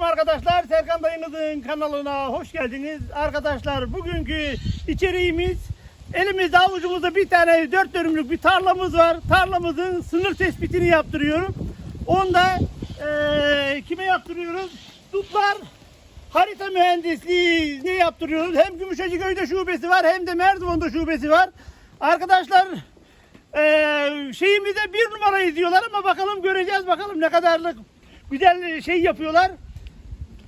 Selamünaleyküm arkadaşlar. Serkan dayınızın kanalına hoş geldiniz. Arkadaşlar bugünkü içeriğimiz elimizde avucumuzda bir tane dört dönümlük bir tarlamız var. Tarlamızın sınır tespitini yaptırıyorum. Onda eee, kime yaptırıyoruz? Dutlar harita mühendisliği ne yaptırıyoruz? Hem Gümüşhacıköy'de şubesi var hem de Merdivan'da şubesi var. Arkadaşlar eee şeyimizde bir numarayı diyorlar ama bakalım göreceğiz bakalım ne kadarlık güzel şey yapıyorlar.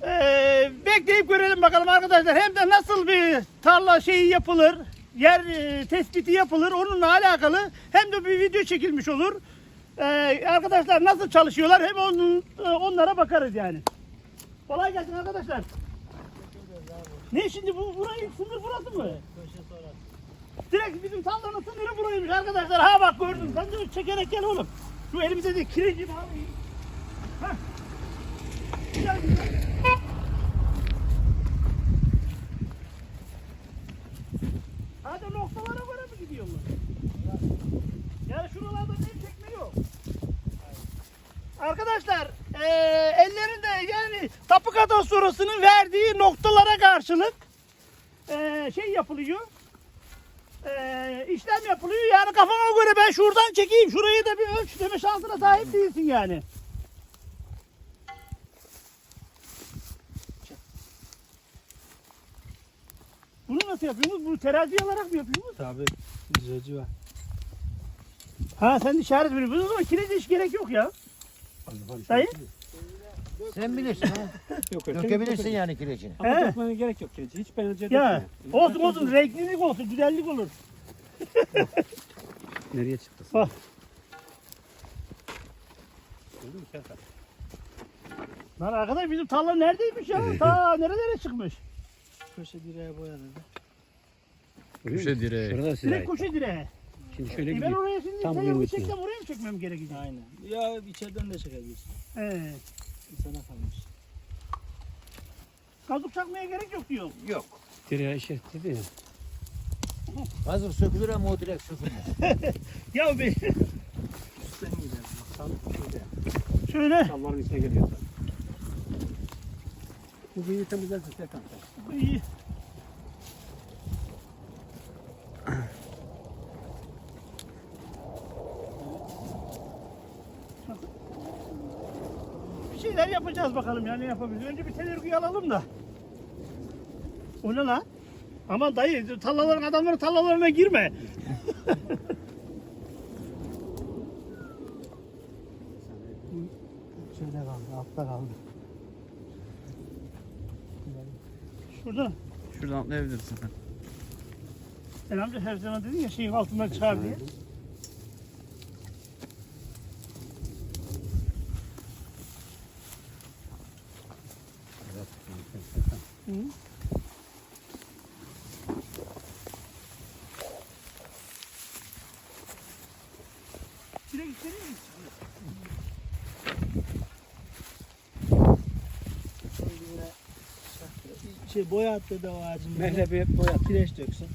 Eee, bekleyip görelim bakalım arkadaşlar. Hem de nasıl bir tarla şeyi yapılır, yer e, tespiti yapılır onunla alakalı hem de bir video çekilmiş olur. Eee, arkadaşlar nasıl çalışıyorlar hem onun, e, onlara bakarız yani. Kolay gelsin arkadaşlar. Ne şimdi bu burayı sınır burası mı? Direkt bizim tarlanın sınırı buraymış arkadaşlar. Ha bak gördüm. Sen de çekerek gel oğlum. Şu elimizde de kireci var. Hah. Güzel güzel. Hadi noktalara göre mi gidiyorlar? Yani şuralarda ne çekme yok. Eee ellerinde yani tapu kadastrosunun verdiği noktalara karşılık eee, şey yapılıyor. Eee işlem yapılıyor. Yani kafama göre ben şuradan çekeyim. Şurayı da bir ölç deme şansına sahip değilsin yani. Bunu nasıl yapıyorsunuz? Bunu terazi alarak mı yapıyorsunuz? Tabi düzeci var. Ha sen işaret veriyorsun. O zaman kireç hiç gerek yok ya. Dayı? Sen bilirsin ha. Yok yok. Dökebilirsin yani kireçini. Ama He. dökmene gerek yok kireci. Hiç bence Ya dökme. olsun olsun renklilik olsun, güzellik olur. Nereye çıktı? Bak. Gördün mü Serkan? Lan arkadaş bizim tarla neredeymiş ya? Ta nerelere çıkmış? Köşe direğe boyadı. Köşe direği. Şurada size Direkt koşu direğe. Şimdi şöyle E ben gidiyor. oraya şimdi Tam telefonu bunun çeksem oraya mı çekmem gerekecek? Aynen. Ya içeriden de çekebilirsin. He. Sana kalmış. Kazık çakmaya gerek yok diyor. Yok. Direğe işaretledi ya. Hazır sökülür ama o direkt sökülmez. Ya be Üstten gider. Bak şöyle. şöyle. Salların içine geliyor. Bu bir temizlersin Serkan. İyi. Bir yapacağız bakalım yani yapabiliriz. Önce bir tenergüyü alalım da. O ne lan? Aman dayı tallaların adamların tallalarına girme. Şöyle kaldı. Altta kaldı. Şurada. Şuradan atlayabilirsin. Sen amca her zaman dedin ya şeyin altından çıkar diye. Hı. Direkt içeriye mi Şey boya attı da o ağacın. Mehlebi boya kireç döksün.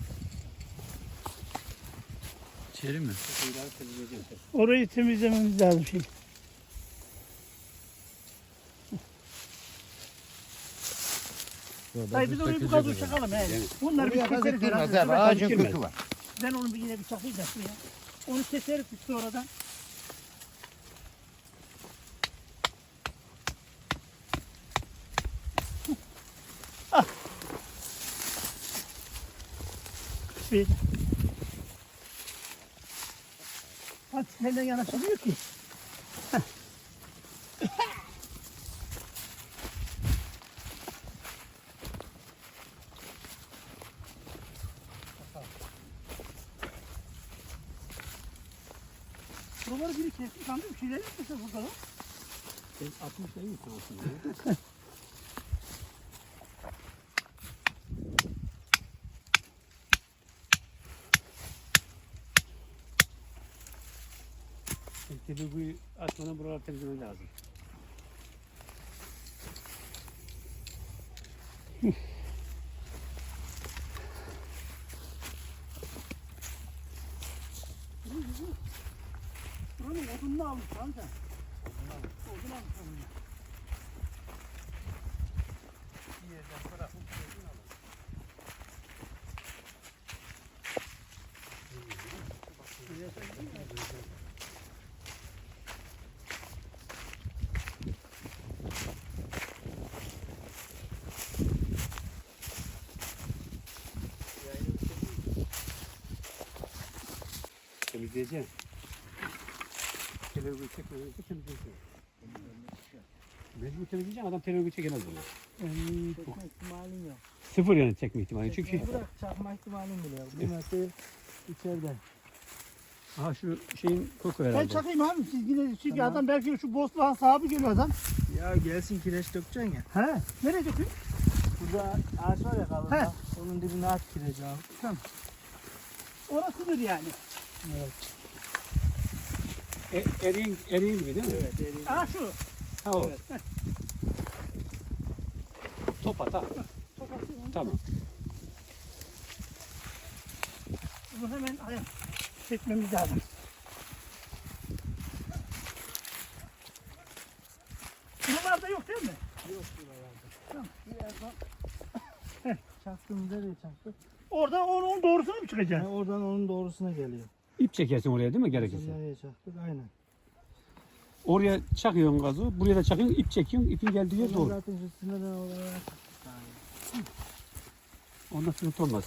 İçeri mi? Orayı temizlememiz lazım şimdi. Hayır biz orayı bu kadar çakalım he. Bunları bir keseriz. herhalde. Ağacın kökü var. Ben onu bir yine bir çakayım da şuraya. Onu keseriz biz sonradan. Ah. Bir. Bak nereden yanaşamıyor ki? Buraları biri kesti sandım. Bir şeyler yapmışlar burada lan. Sen 60 değil misin aslında? Tabii bu açmanın buralar temizlemen lazım. Amca. Odun al. Bir yerden bırakıp odun alın. Temizleyeceğim. Televizyon çekmeyince temizleyeceğim. Mecbur temizleyeceğim adam televizyon çekemez bunu. Çekme ihtimalin yok. Sıfır yani çekme ihtimali. Çünkü Çekmeyi bırak çakma ihtimalin bile yok. Bu mesele içeride. aha şu şeyin koku Ben herhalde. çakayım abi siz yine çünkü Tamam. adam belki şu bosluğun sahibi geliyor adam. Ya gelsin kireç dökeceksin ya. He. Nereye döküyor? Burada ağaç var ya He. kalında. Onun dibine at kireci abi. Orasıdır yani. Evet. E, eriğin, eriğin gibi değil mi? Evet. eriği. Aa şu. Ha o. Evet. Top at ha. Tamam. Bunu hemen ayak çekmemiz lazım. Buralarda yok değil mi? Yok buralarda. Tamam. Birazdan çaktığımız nereye çaktı? Orada onun doğrusuna mı Yani çıkacaksın? oradan onun doğrusuna geliyor. İp çekersin oraya değil mi gerekirse? nereye çaktık? Aynen. Oraya çakıyorsun gazı, buraya da çakıyorsun, ip çekiyorsun, ipin geldiği yer doğru. zaten üstünden oraya Ondan sıkıntı olmaz.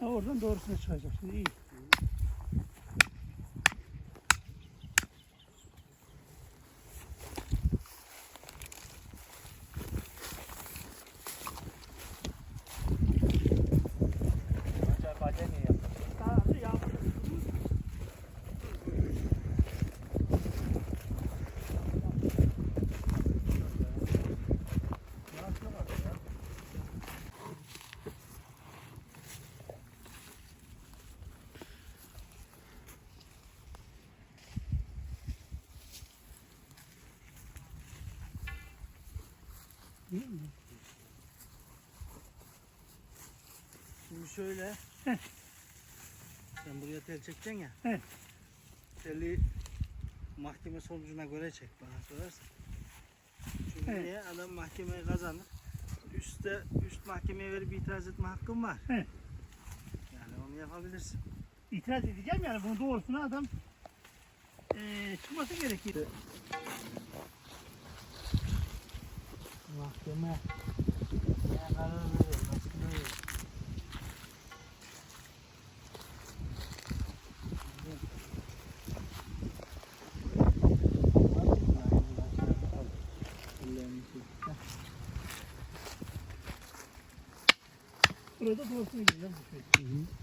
Ha, oradan doğrusuna çıkacak. Şimdi iyi. Şimdi şöyle. Sen buraya tel çekeceksin ya. Heh. Teli mahkeme sonucuna göre çek bana sorarsan. Çünkü Heh. niye? Adam mahkemeyi kazanır. Üstte, üst mahkemeye verip itiraz etme hakkın var. Heh. Yani onu yapabilirsin. İtiraz edeceğim yani bunun doğrusuna adam eee çıkması gerekir. Mahkeme ne karar verir, nasıl verir? Burada doğrusuna gideceğim. bu şey.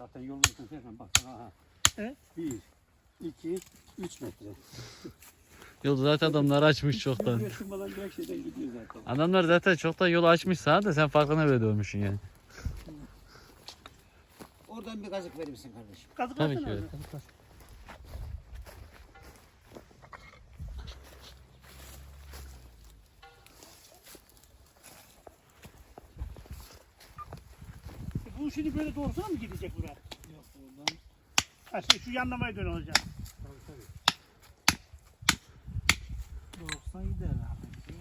Zaten yolun üstüne bak. Aha. Evet. Bir, iki, üç metre. Yol zaten adamlar açmış çoktan. Buraya tırmadan direkt şeyden gidiyor zaten. Adamlar zaten çoktan yolu açmış sana da sen farkına bile dönmüşsün yani. Oradan bir kazık verir misin kardeşim? Kazık Tabii ki abi. Şimdi böyle doğrusuna mı gidecek buraya? Yok buradan. Ha şey şu yanlamaya dön olacak. Tabii tabii. Doğrusan gider abi.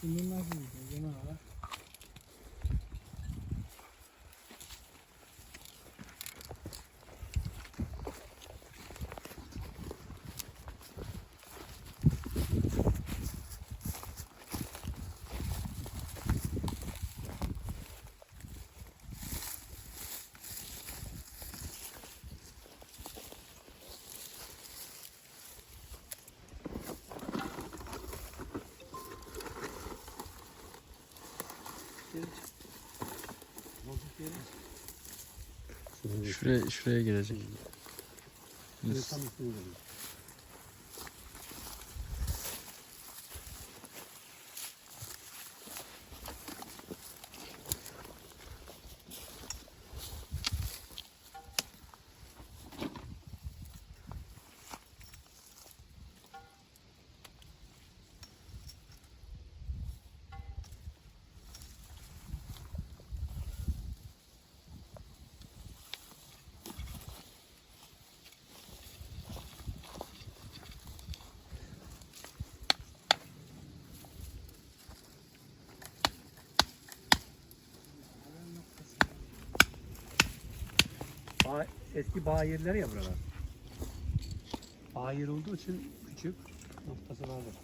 Şimdi nasıl gidiyor? Gene var. Şuraya, şuraya girecek. Şimdi eski bağ yerleri ya buralar. Bağ yeri olduğu için küçük noktası vardır.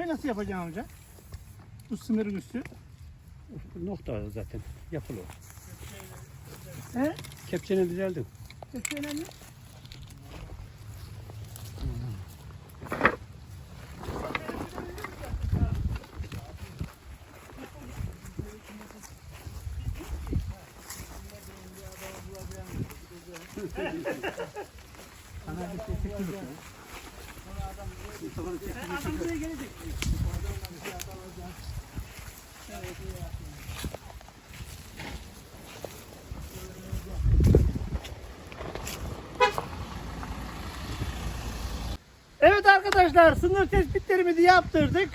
Burayı nasıl yapacaksın amca? Bu sınırın üstü. Nokta zaten yapılı. o. He? Kepçeni düzeldim. Çok önemli. Adam buraya gelecek. Evet arkadaşlar sınır tespitlerimizi yaptırdık.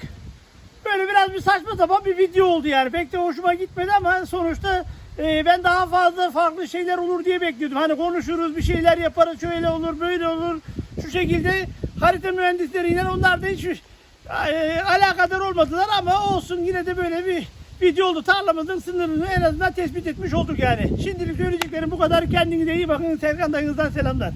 Böyle biraz bir saçma sapan bir video oldu yani. Pek de hoşuma gitmedi ama sonuçta e, ben daha fazla farklı şeyler olur diye bekliyordum. Hani konuşuruz bir şeyler yaparız şöyle olur böyle olur. Şu şekilde harita mühendisleriyle onlar da hiç e, alakadar olmadılar ama olsun yine de böyle bir video oldu. Tarlamızın sınırını en azından tespit etmiş olduk yani. Şimdilik söyleyeceklerim bu kadar. Kendinize iyi bakın. Serkan dayınızdan selamlar.